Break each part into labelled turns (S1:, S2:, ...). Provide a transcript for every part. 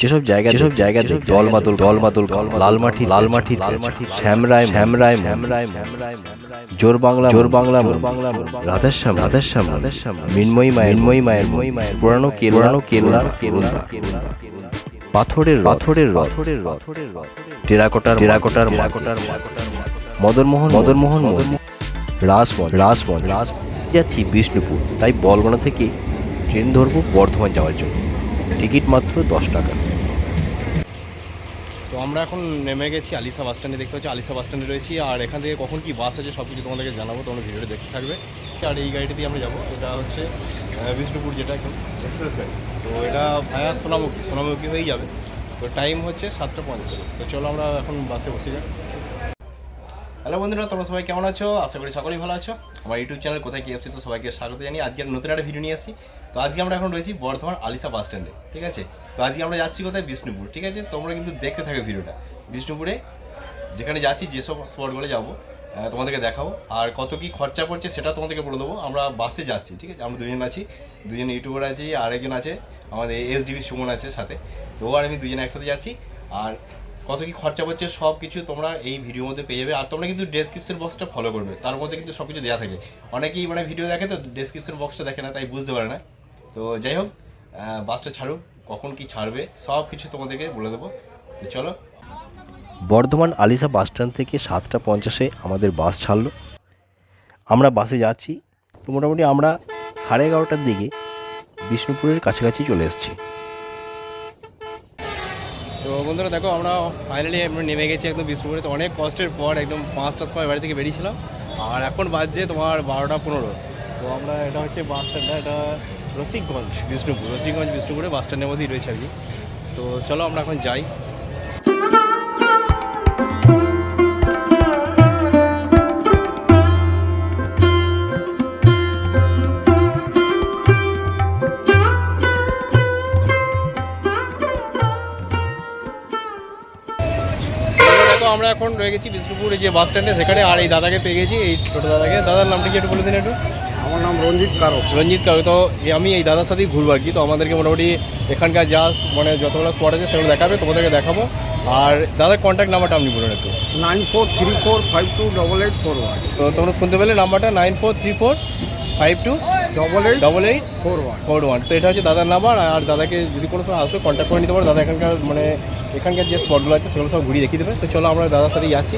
S1: যেসব জায়গা যেসব জায়গাতে জল মাদল জল মাদল লাল মাটি লাল লাল শ্যামরায় শ্যামরায় শ্যামরায় জোর বাংলা জোর বাংলা জোর বাংলা রাধেশ্যাম রাধেশ্যাম রাধেশ্যাম মিনময়ী মায়ের মিনময়ী মায়ের ময়ী মায়ের পুরানো পুরানো কেরলার কেরলা পাথরের পাথরের পাথরের পাথরের টেরাকোটার টেরাকোটার টেরাকোটার মদনমোহন মদনমোহন মদন রাসমন রাসমন রাস যাচ্ছি বিষ্ণুপুর। তাই বলগোনা থেকে ট্রেন ধরবো বর্ধমান যাওয়ার জন্য। টিকিট মাত্র দশ টাকা।
S2: তো আমরা এখন নেমে গেছি আলিসা বাস স্ট্যান্ডে দেখতে পাচ্ছি আলিসা বাস স্ট্যান্ডে রয়েছি। আর এখান থেকে কখন কি বাস আছে সব কিছু তোমাদেরকে জানাব তোমরা ভিডিওটা দেখতে থাকবে। আর এই গাড়িটা দিয়ে আমরা যাব এটা হচ্ছে বিষ্ণুপুর যেটা এখন। এক্সপ্রেস গাড়ি তো এটা ভায়া সোনামুখী সোনামুখী হয়েই যাবে। তো টাইম হচ্ছে সাতটা পঞ্চাশ। তো চলো আমরা এখন বাসে বসে যাই। হ্যালো বন্ধুরা তোমরা সবাই কেমন আছো? আশা করি সকলেই ভালো আছো। আমার ইউটিউব চ্যানেল কোথায় কি আসছে তো সবাইকে স্বাগত জানি আজকে আর নতুন একটা ভিডিও নিয়ে আসি। তো আজকে আমরা এখন রয়েছি বর্ধমান আলিসা বাস স্ট্যান্ডে, ঠিক আছে? তো আজকে আমরা যাচ্ছি কোথায়? বিষ্ণুপুর, ঠিক আছে? তোমরা কিন্তু দেখতে থাকো ভিডিওটা। বিষ্ণুপুরে যেখানে যাচ্ছি, যেসব স্পটগুলো যাব তোমাদেরকে দেখাবো। আর কত কি খরচা পড়ছে সেটা তোমাদেরকে বলে দেবো। আমরা বাসে যাচ্ছি, ঠিক আছে? আমরা দুজন আছি। দুজন ইউটিউবার আছি আর একজন আছে, আমাদের এস ডিবি সুমন আছে সাথে। তো আর আমি দুজন একসাথে যাচ্ছি। আর কত কি খরচা পড়ছে সব কিছু তোমরা এই ভিডিওর মধ্যে পেয়ে যাবে। আর তোমরা কিন্তু ডেসক্রিপশন বক্সটা ফলো করবে। তার মধ্যে কিন্তু সব কিছু দেওয়া থাকে। অনেকেই মানে ভিডিও দেখে তো ডেসক্রিপশন বক্সটা দেখে না, তাই বুঝতে পারে না। তো যাই হোক বাসটা ছাড়ুক কখন কি ছাড়বে সব কিছু তোমাদেরকে বলে দেবো। তো চলো।
S1: বর্ধমান আলিসা বাস স্ট্যান্ড থেকে সাতটা পঞ্চাশে আমাদের বাস ছাড়লো। আমরা বাসে যাচ্ছি তো মোটামুটি আমরা সাড়ে এগারোটার দিকে বিষ্ণুপুরের কাছাকাছি চলে এসেছি।
S2: তো বন্ধুরা দেখো আমরা ফাইনালি আমরা নেমে গেছি একদম বিষ্ণুপুরে। তো অনেক কষ্টের পর একদম পাঁচটার সময় বাড়ি থেকে বেরিয়েছিলাম। আর এখন বাজছে তোমার বারোটা পনেরো। তো আমরা এটা হচ্ছে বাস স্ট্যান্ডটা এটা রসিকগঞ্জ, বিষ্ণুপুর। রসিকগঞ্জ, বিষ্ণুপুরে বাস স্ট্যান্ডের মধ্যেই রয়েছে আর কি। তো চলো আমরা এখন যাই। আমরা এখন রয়ে গেছি বিষ্ণুপুর যে বাস স্ট্যান্ডে সেখানে আর এই দাদাকে পেয়ে গেছি, এই ছোটো দাদাকে। দাদার নামটা কি একটু বলে দিন একটু?
S3: আমার নাম রঞ্জিত কারক।
S2: রঞ্জিত কাকু তো আমি এই দাদার সাথেই ঘুরবো আর কি। তো আমাদেরকে মোটামুটি এখানকার যা মানে যতগুলো স্পট আছে সেগুলো দেখাবে তোমাদেরকে দেখাবো। আর দাদার কন্ট্যাক্ট নাম্বারটা আপনি বলুন একটু।
S3: Nine four three four five two double eight four one.
S2: তো তোমরা শুনতে পেলে নাম্বারটা nine four three four five two
S3: double eight
S2: double eight
S3: four one.
S2: Four one. তো এটা হচ্ছে দাদার নাম্বার আর দাদাকে যদি কোনো সময় আসো কন্ট্যাক্ট করে নিতে পারো। দাদা এখানকার মানে এখানকার যে স্পটগুলো আছে সেগুলো সব ঘুরিয়ে দেখিয়ে দেবে। তো চলো আমরা দাদার সাথেই তো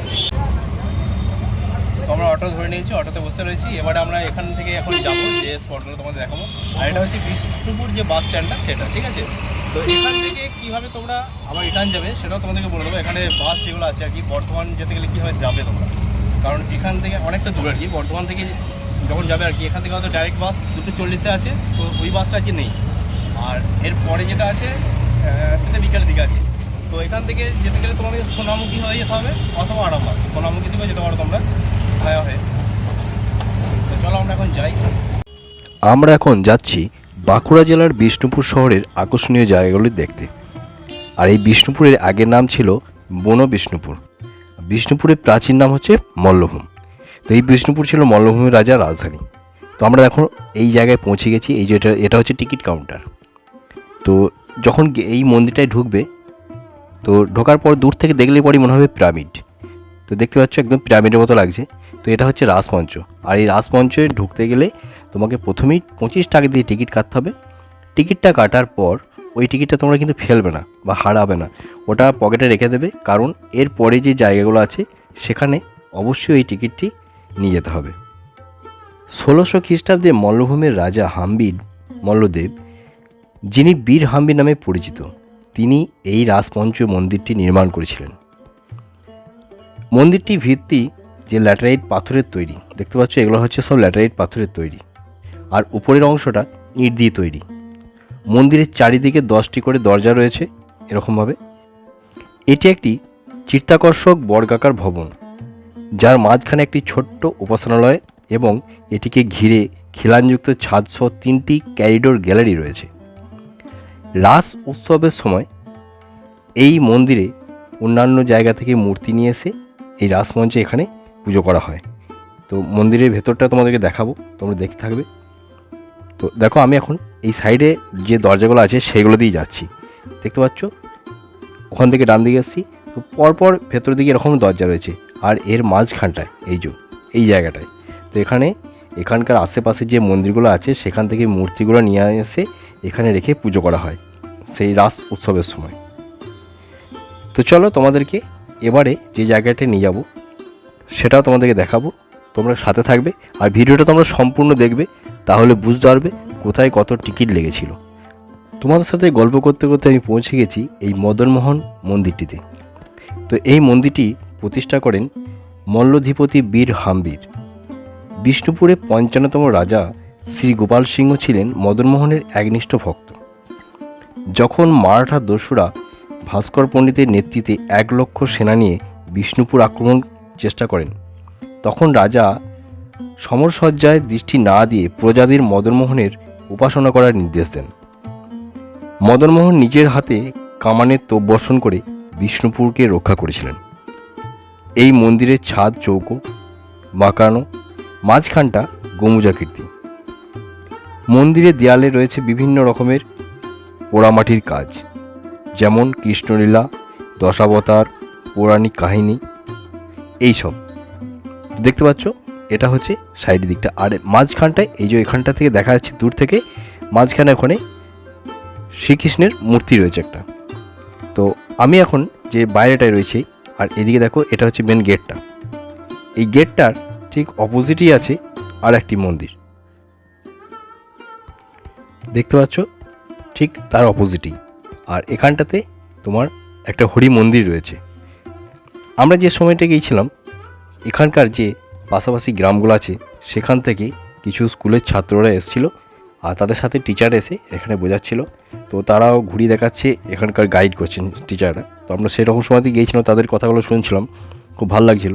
S2: আমরা অটো ধরে নিয়েছি, অটোতে বসে রয়েছি। এবারে আমরা এখান থেকে এখন যাব যে স্পটগুলো তোমাদের দেখাবো। আর এটা হচ্ছে বিষ্ণুপুর যে বাস স্ট্যান্ডটা সেটা, ঠিক আছে? তো এখান থেকে কীভাবে তোমরা আবার রিটার্ন যাবে, সেটাও তোমাদেরকে বলে দেবো। এখানে বাস যেগুলো আছে আর কি, বর্ধমান যেতে গেলে কীভাবে যাবে তোমরা? কারণ এখান থেকে অনেকটা দূর আর কি। বর্ধমান থেকে যখন যাবে আর কি, এখান থেকে হয়তো ডাইরেক্ট বাস দুটো চল্লিশে আছে, তো ওই বাসটা আর কি নেই। আর এর পরে যেটা আছে সেটা বিকালের দিকে আছে। তো এখান থেকে যেতে গেলে তোমাদের সোনামুখী হয়ে যেতে হবে, অথবা আরামবাগ। সোনামুখী থেকেও যেতে পারো তোমরা। আমরা এখন
S1: যাচ্ছি বাঁকুড়া জেলার বিষ্ণুপুর শহরের আকর্ষণীয় জায়গাগুলি দেখতে। আর এই বিষ্ণুপুরের আগের নাম ছিল বন বিষ্ণুপুর। বিষ্ণুপুরের প্রাচীন নাম হচ্ছে মল্লভূম। তো এই বিষ্ণুপুর ছিল মল্লভূমের রাজার রাজধানী। তো আমরা এখন এই জায়গায় পৌঁছে গেছি, এই যেটা এটা হচ্ছে টিকিট কাউন্টার। তো যখন এই মন্দিরটায় ঢুকবে, তো ঢোকার পর দূর থেকে দেখলে পরই মনে হবে পিরামিড। তো দেখতে পাচ্ছ একদম পিরামিডের মতো লাগছে। তো এটা হচ্ছে রাজমঞ্চ। আর এই রাজমঞ্চে ঢুকতে গেলে তোমাকে প্রথমেই পঁচিশ টাকা দিয়ে টিকিট কাটতে হবে। টিকিটটা কাটার পর ওই টিকিটটা তোমরা কিন্তু ফেলবে না বা হারাবে না। ওটা পকেটে রেখে দেবে। কারণ এর পরে যে জায়গাগুলো আছে, সেখানে অবশ্যই এই টিকিটটি নিয়ে যেতে হবে। ষোলোশো খ্রিস্টাব্দে মল্লভূমের রাজা হাম্বির মল্লদেব, যিনি বীর হাম্বি নামে পরিচিত, তিনি এই রাজমঞ্চ মন্দিরটি নির্মাণ করেছিলেন। মন্দিরটি ভিত্তি যে ল্যাটারাইট পাথরের তৈরি, দেখতে পাচ্ছ এগুলো হচ্ছে সব ল্যাটারাইট পাথরের তৈরি। আর উপরের অংশটা ইট দিয়ে তৈরি। মন্দিরের চারিদিকে দশটি করে দরজা রয়েছে, এরকমভাবে। এটি একটি চিত্তাকর্ষক বর্গাকার ভবন, যার মাঝখানে একটি ছোট্ট উপাসনালয় এবং এটিকে ঘিরে খিলানযুক্ত ছাদসহ তিনটি ক্যারিডোর গ্যালারি রয়েছে। রাস উৎসবের সময় এই মন্দিরে অন্যান্য জায়গা থেকে মূর্তি নিয়ে এসে এই রাসমঞ্চে এখানে পুজো করা হয়। তো মন্দিরের ভেতরটা তোমাদেরকে দেখাবো, তোমরা দেখতে থাকবে। তো দেখো আমি এখন এই সাইডে যে দরজাগুলো আছে সেগুলো দিয়ে যাচ্ছি। দেখতে পাচ্ছ? ওখান থেকে ডান দিকে এসেছি। তো পরপর ভেতর দিকে এরকম দরজা রয়েছে। আর এর মাঝখানটায়, এই যে, এই জায়গাটায়। তো এখানে, এখানকার আশেপাশে যে মন্দিরগুলো আছে, সেখান থেকে মূর্তিগুলো নিয়ে এসে এখানে রেখে পুজো করা হয়, সেই রাস উৎসবের সময়। তো চলো তোমাদেরকে এবারে যে জায়গাটা নিয়ে যাব সেটাও তোমাদেরকে দেখাবো। তোমরা সাথে থাকবে আর ভিডিওটা তোমরা সম্পূর্ণ দেখবে, তাহলে বুঝতে পারবে কোথায় কত টিকিট লেগেছিল। তোমাদের সাথে গল্প করতে করতে আমি পৌঁছে গেছি এই মদনমোহন মন্দিরটিতে। তো এই মন্দিরটি প্রতিষ্ঠা করেন মল্লধিপতি বীর হাম্বির। বিষ্ণুপুরে পঞ্চান্নতম রাজা শ্রী গোপাল সিংহ ছিলেন মদনমোহনের একনিষ্ঠ ভক্ত। যখন মারাঠা দস্যুরা ভাস্কর পণ্ডিতের নেতৃত্বে এক লক্ষ সেনা নিয়ে বিষ্ণুপুর আক্রমণ চেষ্টা করেন। তখন রাজা সমরসজ্জায় দৃষ্টি না দিয়ে প্রজাদের মদনমোহনের উপাসনা করার নির্দেশ দেন। মদনমোহন নিজের হাতে কামানের তোপ বর্ষণ করে বিষ্ণুপুরকে রক্ষা করেছিলেন। এই মন্দিরের ছাদ, চৌকো, বাঁকানো, মাঝখানটা গমুজাকীর্তি মন্দিরের দেয়ালে রয়েছে বিভিন্ন রকমের পোড়ামাটির কাজ, যেমন কৃষ্ণলীলা, দশাবতার, পৌরাণিক কাহিনী এইসব। দেখতে পাচ্ছ? এটা হচ্ছে সাইড দিকটা। আর মাঝখানটায়, এই যে এখানটা থেকে দেখা যাচ্ছে দূর থেকে, মাঝখানে ওখানে শ্রীকৃষ্ণের মূর্তি রয়েছে একটা। তো আমি এখন যে বাইরেটায় রয়েছে, আর এদিকে দেখো, এটা হচ্ছে মেন গেটটা এই গেটটার ঠিক অপোজিটই আছে আর একটি মন্দির। দেখতে পাচ্ছ? ঠিক তার অপোজিটই আর এখানটাতে তোমার একটা হরি মন্দির রয়েছে। আমরা যে সময়টা গিয়েছিলাম, এখানকার যে পাশাপাশি গ্রামগুলো আছে, সেখান থেকে কিছু স্কুলের ছাত্ররা এসেছিল আর তাদের সাথে টিচার এসে এখানে বোঝাচ্ছিল। তো তারাও ঘুরিয়ে দেখাচ্ছে, এখানকার গাইড করছেন টিচাররা তো আমরা সেরকম সময়তে গিয়েছিলাম, তাদের কথাগুলো শুনছিলাম, খুব ভালো লাগছিল,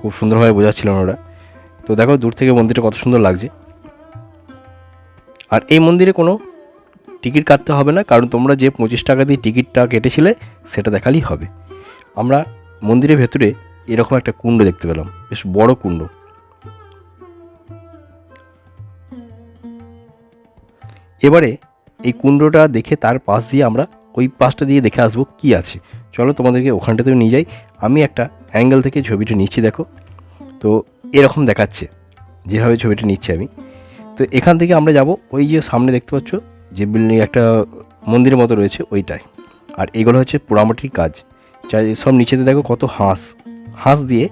S1: খুব সুন্দরভাবে বোঝাচ্ছিলেন ওরা। তো দেখো দূর থেকে মন্দিরটা কত সুন্দর লাগছে। আর এই মন্দিরে কোনো টিকিট কাটতে হবে না, কারণ তোমরা যে পঁচিশ টাকা দিয়ে টিকিটটা কেটেছিলে, সেটা দেখালেই হবে। আমরা মন্দিরের ভেতরে এরকম একটা কুণ্ড দেখতে পেলাম। বেশ বড় কুণ্ড। এবারে এই কুণ্ডটা দেখে তার পাশ দিয়ে আমরা ওই পাশটা দিয়ে দেখে আসব কি আছে। চলো তোমাদেরকে ওখানটাতেও নিয়ে যাই। আমি একটা অ্যাঙ্গেল থেকে ছবিটা নিচ্ছি, দেখো। তো এরকম দেখাচ্ছে, যেভাবে ছবিটা নিচ্ছি আমি। তো এখান থেকে আমরা যাব ওই যে সামনে দেখতে পাচ্ছ, যে বিল্ডিং একটা মন্দিরের মতো রয়েছে ওইটায়। আর এগুলো হচ্ছে পোড়ামাটির কাজ। সব নিচেতে দেখো কত হাঁস। হাঁস দিয়ে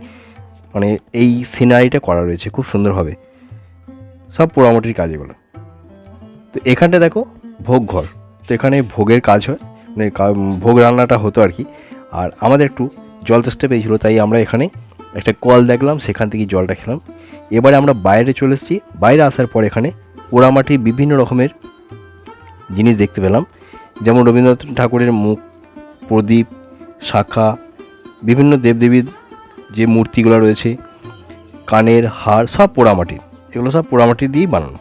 S1: মানে এই সিনারিটা করা রয়েছে খুব সুন্দরভাবে। সব পোড়ামাটির কাজ এগুলো তো এখানটা দেখো ভোগ ঘর। তো এখানে ভোগের কাজ হয়। মানে ভোগ রান্নাটা হতো আর কি। আর আমাদের একটু জল তেষ্টা পেয়েছিল তাই আমরা এখানে একটা কল দেখলাম, সেখান থেকে জলটা খেলাম। এবারে আমরা বাইরে চলে এসেছি। বাইরে আসার পর এখানে পোড়ামাটির বিভিন্ন রকমের জিনিস দেখতে পেলাম। যেমন রবীন্দ্রনাথ ঠাকুরের মুখ, প্রদীপ শাখা, বিভিন্ন দেবদেবীর যে মূর্তিগুলো রয়েছে, কানের হার, সব পোড়ামাটির। এগুলো সব পোড়ামাটি দিয়েই বানানো।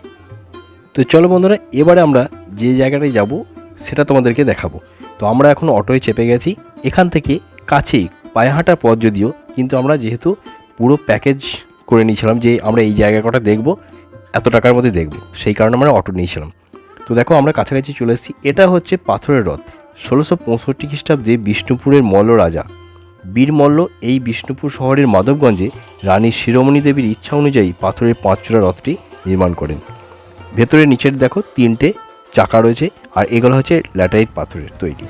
S1: তো চলো বন্ধুরা, এবারে আমরা যে জায়গাটায় যাব, সেটা তোমাদেরকে দেখাবো। তো আমরা এখন অটোয় চেপে গেছি। এখান থেকে কাছেই, পায়ে হাঁটার পথ যদিও, কিন্তু আমরা যেহেতু পুরো প্যাকেজ করে নিয়েছিলাম যে আমরা এই জায়গা কটা দেখব, এত টাকার মধ্যে দেখব। সেই কারণে আমরা অটো নিয়েছিলাম। তো দেখো, আমরা কাছাকাছি চলে এসেছি। এটা হচ্ছে পাথরের রথ। ষোলোশো পঁয়ষট্টি খ্রিস্টাব্দে বিষ্ণুপুরের মল্ল রাজা। বীর মল্ল এই বিষ্ণুপুর শহরের মাধবগঞ্জে রানী শিরোমণি দেবীর ইচ্ছা অনুযায়ী পাথরের পাঁচচূড়া রথটি নির্মাণ করেন। ভেতরে নিচের দেখো তিনটে চাকা রয়েছে আর এগুলো হচ্ছে ল্যাটাইট পাথরের তৈরি।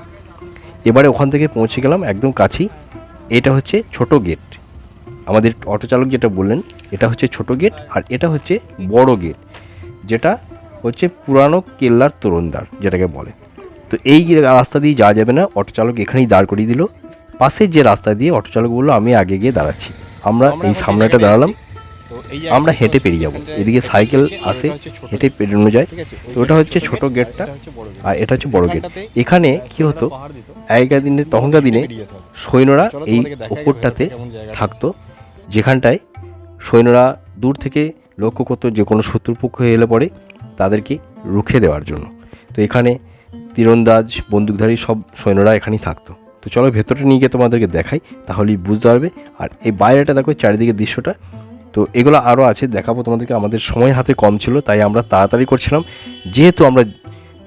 S1: এবারে ওখান থেকে পৌঁছে গেলাম একদম কাছেই। এটা হচ্ছে ছোট গেট। আমাদের অটো চালক যেটা বললেন, এটা হচ্ছে ছোট গেট আর এটা হচ্ছে বড় গেট। যেটা হচ্ছে পুরানো কেল্লার তোরণদ্বার, যেটাকে বলে। তো এই রাস্তা দিয়ে যাওয়া যাবে না অটো চালক এখানেই দাঁড় করিয়ে দিল। পাশের যে রাস্তা দিয়ে অটো চালক বলল আমি আগে গিয়ে দাঁড়াচ্ছি। আমরা এই সামনেটা দাঁড়ালাম। আমরা হেঁটে পেরিয়ে যাব। এদিকে সাইকেল আসে হেঁটে পেরোনো যায়। তো ওটা হচ্ছে ছোট গেটটা। আর এটা হচ্ছে বড় গেট এখানে কি হতো? আগেকার দিনে তখনকার দিনে। সৈন্যরা এই ওপরটাতে। থাকতো। যেখানটায় সৈন্যরা দূর থেকে লক্ষ্য করতো যে কোনো শত্রুপক্ষ এলে পরে তাদেরকে রুখে দেওয়ার জন্য। তো এখানে তীরন্দাজ, বন্দুকধারী সব সৈন্যরা এখানেই থাকতো। তো চলো ভেতরে নিয়ে গিয়ে তোমাদেরকে দেখাই, তাহলেই বুঝতে পারবে। আর এই বাইরেটা দেখো, চারিদিকে দৃশ্যটা। তো এগুলো আরও আছে, দেখাবো তোমাদেরকে। আমাদের সময় হাতে কম ছিল, তাই আমরা তাড়াতাড়ি করছিলাম। যেহেতু আমরা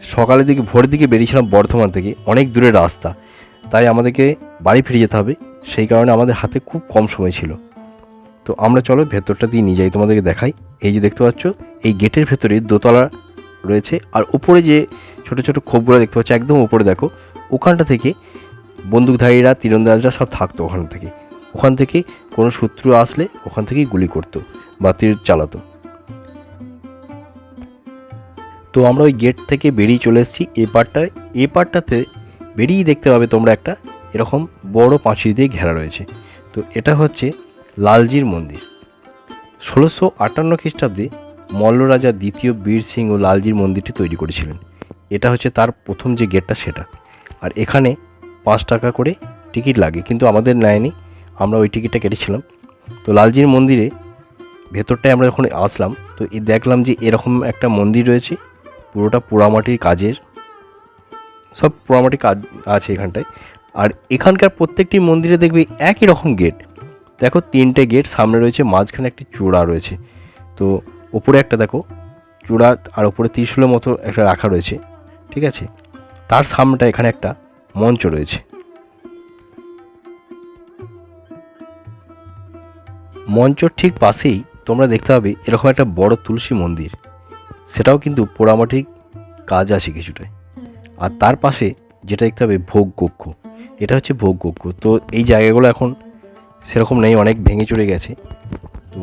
S1: সকালের দিকে, ভোরের দিকে বেরিয়েছিলাম বর্ধমান থেকে, অনেক দূরের রাস্তা, তাই আমাদেরকে বাড়ি ফিরে যেতে হবে। সেই কারণে আমাদের হাতে খুব কম সময় ছিল। তো আমরা চলো ভেতরটা দিয়ে নিয়ে যাই, তোমাদেরকে দেখাই। এই যে দেখতে পাচ্ছ, এই গেটের ভেতরে দোতলা রয়েছে। আর উপরে যে ছোট ছোট খোপগুলো দেখতে পাচ্ছ, একদম উপরে দেখো, ওখানটা থেকে বন্দুকধারীরা, তীরন্দাজরা সব থাকতো ওখান থেকে। ওখান থেকে কোনো শত্রু আসলে ওখান থেকেই গুলি করতো বা তীর চালাতো। তো আমরা ওই গেট থেকে বেরিয়ে চলে এসেছি এ পার্টটায় এ পার্টটাতে বেরিয়ে দেখতে পাবে তোমরা একটা এরকম বড় পাঁচিল দিয়ে ঘেরা রয়েছে। তো এটা হচ্ছে লালজির মন্দির। ষোলোশো আটান্ন খ্রিস্টাব্দে মল্ল রাজা দ্বিতীয় বীর সিং ও লালজির মন্দিরটি তৈরি করেছিলেন। এটা হচ্ছে তার প্রথম যে গেটটা, সেটা। আর এখানে পাঁচ টাকা করে টিকিট লাগে, কিন্তু আমাদের নেয়নি। আমরা ওই টিকিটটা কেটেছিলাম। তো লালজির মন্দিরে ভেতরটায় আমরা যখন আসলাম, তো দেখলাম যে এরকম একটা মন্দির রয়েছে, পুরোটা পোড়ামাটির কাজের। সব পোড়ামাটির কাজ আছে এখানটায়। আর এখানকার প্রত্যেকটি মন্দিরে দেখবে একই রকম গেট। দেখো, তিনটে গেট, সামনে রয়েছে মাঝখানে একটি চূড়া রয়েছে। তো ওপরে একটা দেখো, চূড়া আর ওপরে ত্রিশুলের মতো একটা রাখা রয়েছে, ঠিক আছে? তার সামনেটা এখানে একটা মঞ্চ রয়েছে। মঞ্চর ঠিক পাশেই তোমরা দেখতে পাবে এরকম একটা বড় তুলসী মন্দির। সেটাও কিন্তু পোড়ামাটির কাজ আছে কিছুটাই আর তার পাশে যেটা দেখতে হবে ভোগ কক্ষ। এটা হচ্ছে ভোগ কক্ষ। তো এই জায়গাগুলো এখন সেরকম নেই, অনেক ভেঙে চলে গেছে। তো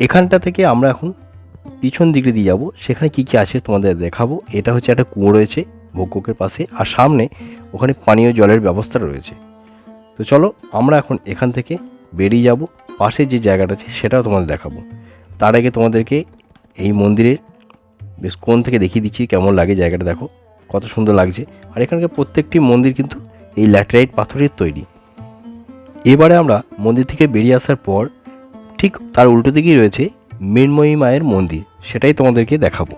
S1: এখানটা থেকে আমরা এখন পিছন দিকে দিয়ে যাব। সেখানে কি কি আছে তোমাদের দেখাবো। এটা হচ্ছে একটা কুয়ো রয়েছে ভোগ কক্ষের পাশে। আর সামনে ওখানে পানীয় জলের ব্যবস্থা রয়েছে। তো চলো, আমরা এখন এখান থেকে বেরিয়ে যাব। পাশে যে জায়গাটা আছে সেটাও তোমাদের দেখাবো। তার আগে তোমাদেরকে এই মন্দিরের বেশ কোন থেকে দেখিয়ে দিচ্ছি, কেমন লাগে জায়গাটা দেখো। কত সুন্দর লাগছে। আর এখানকার প্রত্যেকটি মন্দির কিন্তু এই ল্যাটেরাইট পাথরের তৈরি। এবারে আমরা মন্দির থেকে বেরিয়ে আসার পর ঠিক তার উল্টো দিকেই রয়েছে মৃন্ময়ী মায়ের মন্দির, সেটাই তোমাদেরকে দেখাবো।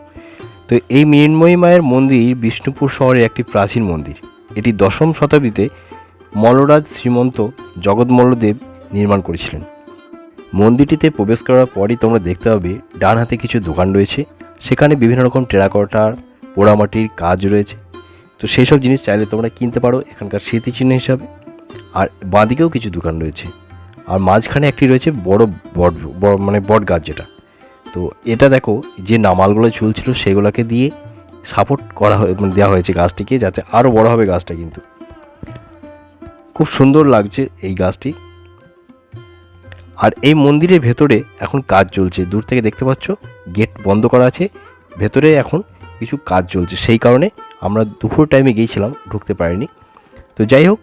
S1: তো এই মৃন্ময়ী মায়ের মন্দির বিষ্ণুপুর শহরের একটি প্রাচীন মন্দির। এটি দশম শতাব্দীতে মলরাজ শ্রীমন্ত জগৎমল্লদেব নির্মাণ করেছিলেন। মন্দিরটিতে প্রবেশ করার পরই তোমরা দেখতে পাবে, ডান হাতে কিছু দোকান রয়েছে, সেখানে বিভিন্ন রকম টেরাকোটার, পোড়ামাটির কাজ রয়েছে। তো সেই সব জিনিস চাইলে তোমরা কিনতে পারো এখানকার স্মৃতিচিহ্ন হিসাবে। আর বাঁদিকেও কিছু দোকান রয়েছে। আর মাঝখানে একটি রয়েছে বড় বট মানে বট গাছ যেটা। তো এটা দেখো, যে নামালগুলো ঝুলছিল সেগুলোকে দিয়ে সাপোর্ট করা হয়ে মানে দেওয়া হয়েছে গাছটিকে যাতে আরও বড় হবে গাছটা কিন্তু। খুব সুন্দর লাগছে এই গাছটি। আর এই মন্দিরের ভেতরে এখন কাজ চলছে। দূর থেকে দেখতে পাচ্ছ, গেট বন্ধ করা আছে। ভেতরে এখন কিছু কাজ চলছে। সেই কারণে আমরা দুপুর টাইমে গিয়েছিলাম, ঢুকতে পারিনি। তো যাই হোক,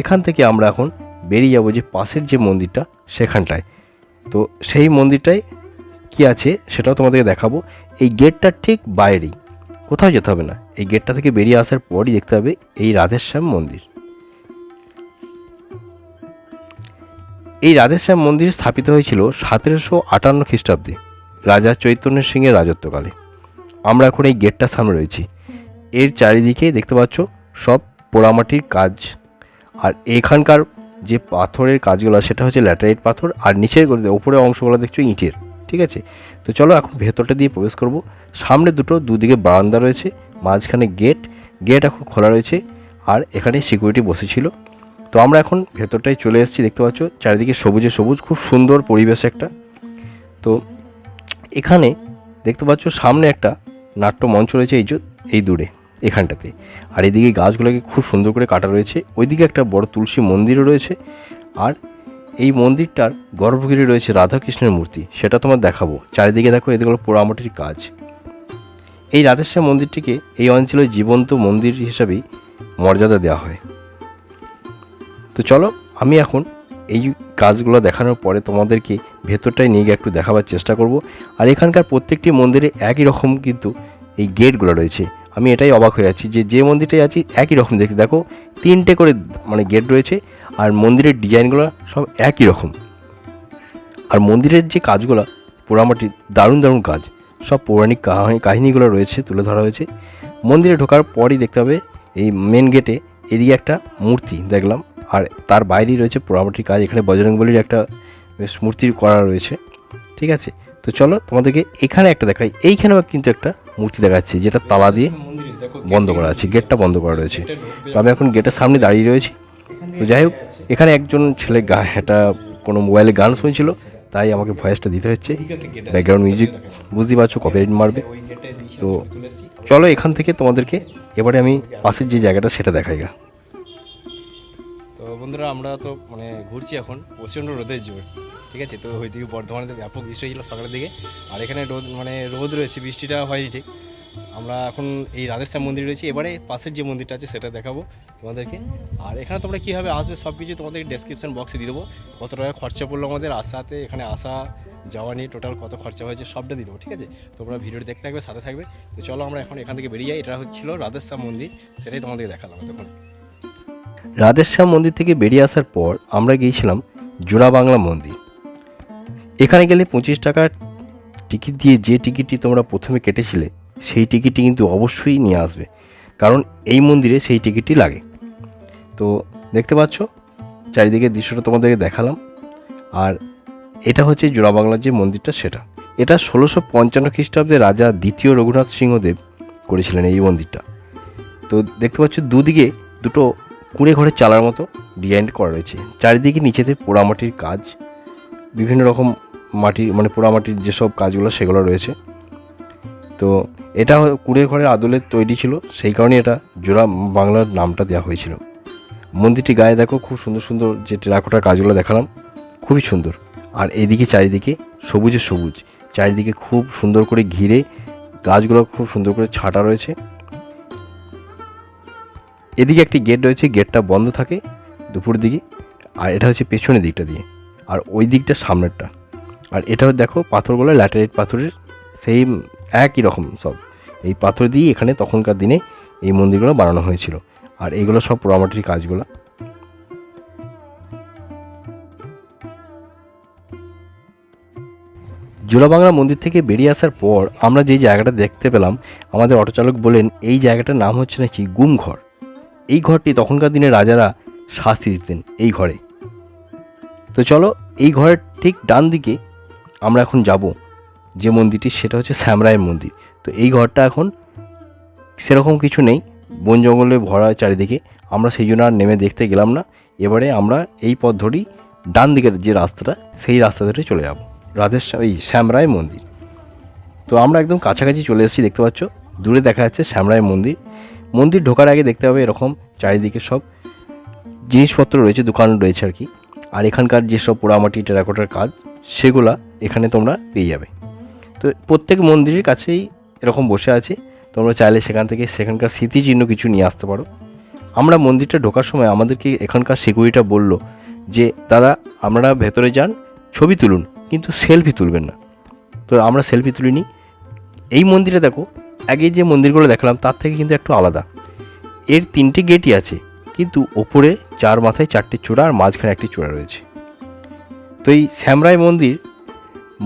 S1: এখান থেকে আমরা এখন বেরিয়ে যাব যে পাশের যে মন্দিরটা সেখানটায়। তো সেই মন্দিরটায় কি আছে সেটাও তোমাদেরকে দেখাবো। এই গেটটার ঠিক বাইরেই। কোথাও যেতে হবে না। এই গেটটা থেকে বেরিয়ে আসার পরই দেখতে হবে এই রাধেশ্যাম মন্দির। এই রাধেশ্যাম মন্দির স্থাপিত হয়েছিল সতেরোশো আটান্ন খ্রিস্টাব্দে রাজা চৈতন্য সিংয়ের রাজত্বকালে। আমরা এখন এই গেটটার সামনে রয়েছি। এর চারিদিকে দেখতে পাচ্ছ সব পোড়ামাটির কাজ। আর এখানকার যে পাথরের কাজগুলো সেটা হচ্ছে ল্যাটারাইট পাথর আর নিচের ওপরে অংশগুলো দেখছ ইটের, ঠিক আছে? তো চলো এখন ভেতরটা দিয়ে প্রবেশ করব। সামনে দুটো, দুদিকে বারান্দা রয়েছে, মাঝখানে গেট গেট এখন খোলা রয়েছে আর এখানে সিকিউরিটি বসেছিল। তো আমরা এখন ভেতরটায় চলে এসেছি, দেখতে পাচ্ছ? চারিদিকে সবুজে সবুজ, খুব সুন্দর পরিবেশ একটা। তো এখানে দেখতে পাচ্ছ সামনে একটা নাট্য মঞ্চ রয়েছে এই এই দূরে। এখানটাতে। আর এদিকে গাছগুলোকে খুব সুন্দর করে কাটা রয়েছে। ওইদিকে একটা বড় তুলসী মন্দিরও রয়েছে। আর এই মন্দিরটার গর্ভগৃহে রয়েছে রাধাকৃষ্ণের মূর্তি। সেটা তোমার দেখাবো। চারিদিকে দেখো, এদিকে হলো পোড়ামাটির কাজ এই রাধেশ্যাম মন্দিরটিকে এই অঞ্চলের জীবন্ত মন্দির হিসাবেই মর্যাদা দেওয়া হয়। তো চলো, আমি এখন এই কাজগুলো দেখানোর পরে তোমাদেরকে ভেতরটায় নিয়ে গিয়ে একটু দেখাবার চেষ্টা করব। আর এখানকার প্রত্যেকটি মন্দিরে একই রকম কিন্তু এই গেটগুলো রয়েছে। আমি এটাই অবাক হয়ে যাচ্ছি যে যে মন্দিরটায় আছি একই রকম দেখতে। দেখো, তিনটে করে মানে গেট রয়েছে আর মন্দিরের ডিজাইনগুলো সব একই রকম। আর মন্দিরের যে কাজগুলো পোড়ামাটির দারুণ দারুণ কাজ। সব পৌরাণিক কাহিনী কাহিনিগুলো রয়েছে, তুলে ধরা হয়েছে। মন্দিরে ঢোকার পরই দেখতে হবে, এই মেন গেটে এদিকে একটা মূর্তি দেখলাম। আর তার বাইরেই রয়েছে পোড়ামাটির কাজ। এখানে বজরংবলির একটা বেশ মূর্তি করা রয়েছে। ঠিক আছে? তো চলো তোমাদেরকে এখানে একটা দেখাই। এইখানেও কিন্তু একটা মূর্তি দেখাচ্ছি, যেটা তালা দিয়ে বন্ধ করা আছে, গেটটা বন্ধ করা রয়েছে। তো আমি এখন গেটের সামনে দাঁড়িয়ে রয়েছি। তো যাই হোক, এখানে একজন ছেলে গা, একটা কোনো মোবাইলে গান শুনছিল, তাই আমাকে ভয়েসটা দিতে হচ্ছে। ব্যাকগ্রাউন্ড মিউজিক বুঝতেই পারছ কপিরাইট মারবে। তো চলো এখান থেকে তোমাদেরকে, এবারে আমি পাশের যে জায়গাটা, সেটা দেখাই গা।
S2: বন্ধুরা, আমরা তো মানে ঘুরছি এখন, প্রচণ্ড রোদের জোর, ঠিক আছে? তো ওইদিকে বর্ধমানে তো ব্যাপক বৃষ্টি হয়েছিল সকালের দিকে, আর এখানে রোদ মানে রোদ রয়েছে, বৃষ্টিটা হয়নি ঠিক। আমরা এখন এই রাধেশ্যাম মন্দির রয়েছে, এবারে পাশের যে মন্দিরটা আছে সেটা দেখাবো তোমাদেরকে। আর এখানে তোমরা কীভাবে আসবে সব কিছু তোমাদেরকে ডেসক্রিপশন বক্সে দিয়ে দেবো, কত টাকা খরচা পড়ল আমাদের, আসাতে, এখানে আসা, যাওয়া নিয়ে টোটাল কত খরচা হয়েছে, সবটা দিয়ে দেবো, ঠিক আছে? তোমরা ভিডিওটি দেখতে থাকবে, সাথে থাকবে। তো চলো আমরা এখন এখান থেকে বেরিয়ে যাই, এটা হচ্ছিল রাধেশ্যাম মন্দির, সেটাই তোমাদেরকে দেখালাম তখন
S1: রাধেশ্যাম মন্দির থেকে বেরিয়ে আসার পর আমরা গিয়েছিলাম জোড়া বাংলা মন্দির। এখানে গেলে পঁচিশ টাকার টিকিট দিয়ে যে টিকিটটি তোমরা প্রথমে কেটেছিলে, সেই টিকিটটি কিন্তু অবশ্যই নিয়ে আসবে, কারণ এই মন্দিরে সেই টিকিটটি লাগে। তো দেখতে পাচ্ছ চারিদিকে দৃশ্যটা তোমাদেরকে দেখালাম। আর এটা হচ্ছে জোড়া বাংলার যে মন্দিরটা, সেটা। এটা ষোলোশো পঞ্চান্ন খ্রিস্টাব্দে রাজা দ্বিতীয় রঘুনাথ সিংহদেব করেছিলেন এই মন্দিরটা। তো দেখতে পাচ্ছ, দুদিকে দুটো কুড়ে ঘরের চালার মতো ডিজাইন করা রয়েছে। চারিদিকে নিচেতে পোড়ামাটির কাজ, বিভিন্ন রকম মাটি মানে পোড়ামাটির যেসব কাজগুলো সেগুলো রয়েছে। তো এটা কুড়ে ঘরের আদলে তৈরি ছিল, সেই কারণে এটা জোড়া বাংলার নামটা দেওয়া হয়েছিল। মন্দিরটি গায়ে দেখো, খুব সুন্দর সুন্দর যে টেরাকোটার কাজগুলো দেখালাম, খুবই সুন্দর। আর এদিকে চারিদিকে সবুজে সবুজ, চারিদিকে খুব সুন্দর করে ঘিরে, গাছগুলো খুব সুন্দর করে ছাটা রয়েছে। এদিকে একটি গেট রয়েছে, গেটটা বন্ধ থাকে দুপুর দিকে, আর এটা হচ্ছে পেছনের দিকটা দিয়ে, আর ওই দিকটা সামনেরটা। আর এটাও দেখো, পাথরগুলো ল্যাটারাইট পাথরের সেম একই রকম সব। এই পাথর দিয়ে এখানে তখনকার দিনে এই মন্দিরগুলো বানানো হয়েছিল। আর এইগুলো সব পোড়ামাটির কাজগুলো। জোড়াবাংলা মন্দির থেকে বেরিয়ে আসার পর আমরা যে জায়গাটা দেখতে পেলাম, আমাদের অটোচালক বলেন এই জায়গাটার নাম হচ্ছে নাকি গুমঘর। এই ঘরটি তখনকার দিনে রাজারা শাস্তি দিতেন, এই ঘরে। তো চলো, এই ঘরের ঠিক ডান দিকে আমরা এখন যাব। যে মন্দিরটি, সেটা হচ্ছে শ্যামরায়ের মন্দির। তো এই ঘরটা এখন সেরকম কিছু নেই, বন জঙ্গলে ভরা চারিদিকে। আমরা সেই জন্য আর নেমে দেখতে গেলাম না। এবারে আমরা এই পথ ধরেই ডান দিকের যে রাস্তাটা, সেই রাস্তা ধরে চলে যাব। রাধেশ্যাম এই শ্যামরায় মন্দির। তো আমরা একদম কাছাকাছি চলে এসেছি, দেখতে পাচ্ছ? দূরে দেখা যাচ্ছে শ্যামরায় মন্দির। মন্দির ঢোকার আগে দেখতে হবে এরকম চারিদিকে সব জিনিসপত্র রয়েছে, দোকান রয়েছে আর কি। আর এখানকার যেসব পোড়ামাটি টেরাকোটার কাজ, সেগুলা এখানে তোমরা পেয়ে যাবে। তো প্রত্যেক মন্দিরের কাছেই এরকম বসে আছে। তোমরা চাইলে সেখান থেকে সেখানকার স্মৃতিচিহ্ন কিছু নিয়ে আসতে পারো। আমরা মন্দিরটা ঢোকার সময় আমাদেরকে এখানকার সিকিউরিটা বলল যে, দাদা আমরা ভেতরে যান, ছবি তুলুন, কিন্তু সেলফি তুলবেন না। তো আমরা সেলফি তুলিনি। এই মন্দিরে দেখো আগে যে মন্দিরগুলো দেখলাম, তার থেকে কিন্তু একটু আলাদা। এর তিনটি গেটই আছে, কিন্তু ওপরে চার মাথায় চারটি চূড়া আর মাঝখানে একটি চূড়া রয়েছে। তো এই শ্যামরায় মন্দির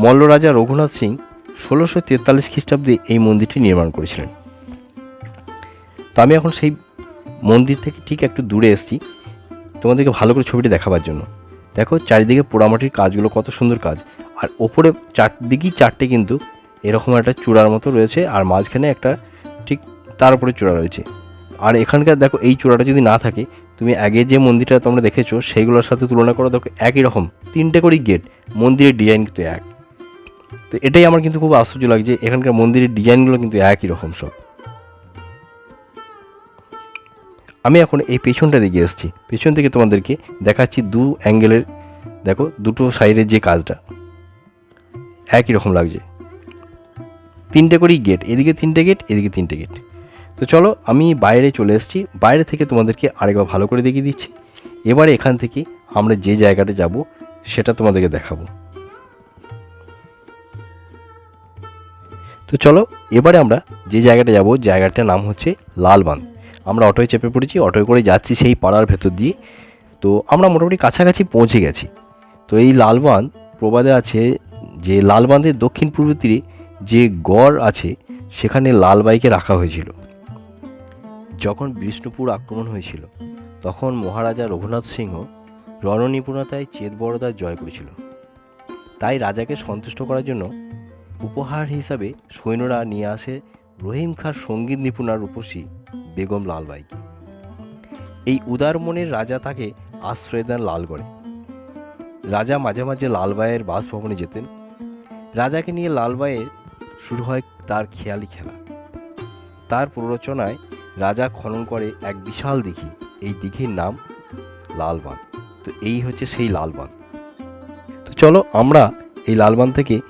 S1: মল্ল রাজা রঘুনাথ সিং ষোলোশো তেতাল্লিশ খ্রিস্টাব্দে এই মন্দিরটি নির্মাণ করেছিলেন। তো আমি এখন সেই মন্দির থেকে ঠিক একটু দূরে এসেছি, তোমাদেরকে ভালো করে ছবিটি দেখাবার জন্য। দেখো, চারিদিকে পোড়ামাটির কাজগুলো কত সুন্দর কাজ, আর ওপরে চারদিকেই চারটে কিন্তু এরকম একটা চূড়ার মতো রয়েছে আর মাঝখানে একটা ঠিক তার উপরে চূড়া রয়েছে। আর এখানকার দেখো এই চূড়াটা যদি না থাকে, তুমি আগে যে মন্দিরটা তোমরা দেখেছ সেইগুলোর সাথে তুলনা করে, দেখো একই রকম, তিনটে করেই গেট, মন্দিরের ডিজাইন কিন্তু এক। তো এটাই আমার কিন্তু খুব আশ্চর্য লাগছে এখানকার মন্দিরের ডিজাইনগুলো কিন্তু একই রকম সব। আমি এখন এই পেছনটা দিকে এসেছি। পেছন থেকে তোমাদেরকে দেখাচ্ছি দু অ্যাঙ্গেলের দেখো দুটো সাইডের যে কাজটা। একই রকম লাগছে। তিনটে করেই গেট এদিকে তিনটে গেট এদিকে তিনটে গেট তো চলো, আমি বাইরে চলে এসেছি। বাইরে থেকে তোমাদেরকে আরেকবার ভালো করে দেখিয়ে দিচ্ছি। এবারে এখান থেকে আমরা যে জায়গাটা যাব, সেটা তোমাদেরকে দেখাবো। তো চলো, এবারে আমরা যে জায়গাটা যাব, জায়গাটার নাম হচ্ছে লালবাঁধ আমরা অটোয় চেপে পড়েছি, অটোয় করে যাচ্ছি সেই পাড়ার ভেতর দিয়ে। তো আমরা মোটামুটি কাছাকাছি পৌঁছে গেছি। তো এই লালবাঁধ প্রবাদে আছে যে লালবাঁধের দক্ষিণ পূর্ব তীরে যে গড় আছে সেখানে লালবাইকে রাখা হয়েছিল। যখন বিষ্ণুপুর আক্রমণ হয়েছিল, তখন মহারাজা রঘুনাথ সিংহ রণনিপুণতায় চেতবড়দা জয় করেছিল। তাই রাজাকে সন্তুষ্ট করার জন্য উপহার হিসাবে সৈন্যরা নিয়ে আসে রহিম খাঁর সংগীত নিপুণার রূপসী বেগম লালবাইকে এই উদার মনের রাজা তাকে আশ্রয় দেন লালগড়ে রাজা মাঝে মাঝে লালবাইয়ের বাসভবনে যেতেন। রাজাকে নিয়ে লালবাইয়ের শুরু হয় তার খেয়ালি খেলা। তার প্ররোচনায় রাজা খনন করে এক বিশাল দিঘি। এই দিঘির নাম লালবান। তো এই হচ্ছে সেই লালবান। তো চলো আমরা এই লালবান থেকে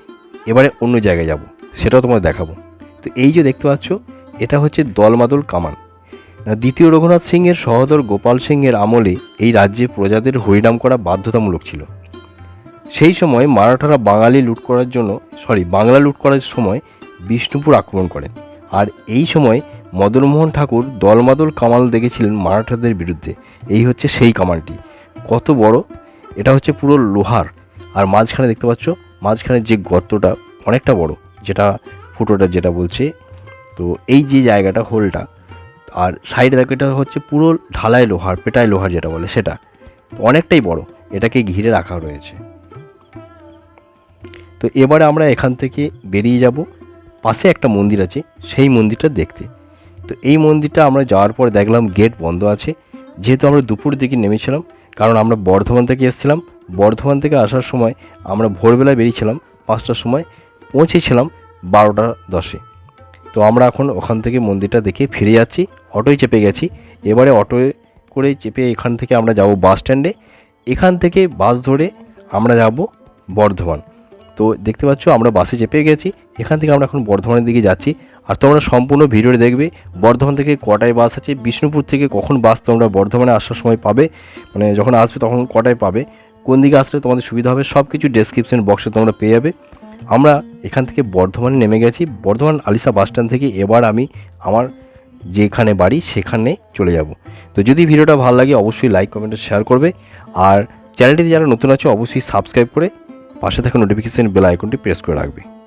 S1: এবারে অন্য জায়গায় যাব। সেটাও তোমার দেখাবো। তো এই যে দেখতে পাচ্ছ, এটা হচ্ছে দলমাদল কামান। দ্বিতীয় রঘুনাথ সিংয়ের সহোদর গোপাল সিংয়ের আমলে এই রাজ্যে প্রজাদের হরিনাম করা বাধ্যতামূলক ছিল। সেই সময় মারাঠারা বাঙালি লুট করার জন্য সরি বাংলা লুট করার সময় বিষ্ণুপুর আক্রমণ করেন। আর এই সময় মদনমোহন ঠাকুর দলমাদল কামাল দেখেছিলেন মারাঠাদের বিরুদ্ধে। এই হচ্ছে সেই কামালটি। কত বড়? এটা হচ্ছে পুরো লোহার। আর মাঝখানে দেখতে পাচ্ছ, মাঝখানে যে গর্তটা অনেকটা বড়, যেটা ফুটোটা যেটা বলছে। তো এই যে জায়গাটা, হোলটা, আর সাইডে দেখো, এটা হচ্ছে পুরো ঢালাই লোহার, পেটাই লোহার যেটা বলে সেটা। অনেকটাই বড়। এটাকে ঘিরে রাখা রয়েছে। তো এবারে আমরা এখান থেকে বেরিয়ে যাব। পাশে একটা মন্দির আছে, সেই মন্দিরটা দেখতে। তো এই মন্দিরটা আমরা যাওয়ার পর দেখলাম গেট বন্ধ আছে। যেহেতু আমরা দুপুর দিকে নেমেছিলাম, কারণ আমরা বর্ধমান থেকে এসেছিলাম। বর্ধমান থেকে আসার সময় আমরা ভোরবেলায় বেরিয়েছিলাম, পাঁচটার সময় পৌঁছেছিলাম বারোটা দশে। তো আমরা এখন ওখান থেকে মন্দিরটা দেখে ফিরে যাচ্ছি, অটোয় চেপে গেছি। এবারে অটোয় করে চেপে এখান থেকে আমরা যাব বাস স্ট্যান্ডে। এখান থেকে বাস ধরে আমরা যাব বর্ধমান। তো দেখতে পাচ্ছ, আমরা বাসে চেপে গেছি। এখান থেকে আমরা এখন বর্ধমানের দিকে যাচ্ছি। আর তোমরা সম্পূর্ণ ভিডিওটি দেখবে। বর্ধমান থেকে কটায় বাস আছে? বিষ্ণুপুর থেকে কখন বাস তোমরা বর্ধমানে আসার সময় পাবে? মানে যখন আসবে তখন কটায় পাবে? কোন দিকে আসলে তোমাদের সুবিধা হবে? সব কিছু ডেসক্রিপশন বক্সে তোমরা পেয়ে যাবে। আমরা এখান থেকে বর্ধমানে নেমে গেছি। বর্ধমান আলিসা বাস স্ট্যান্ড থেকে এবার আমি আমার যেখানে বাড়ি সেখানে চলে যাব। তো যদি ভিডিওটা ভালো লাগে, অবশ্যই লাইক কমেন্টে শেয়ার করবে। আর চ্যানেলটিতে যারা নতুন আছে, অবশ্যই সাবস্ক্রাইব করে পাশে থাকা নোটিফিকেশান বেল আইকনটি প্রেস করে রাখবে।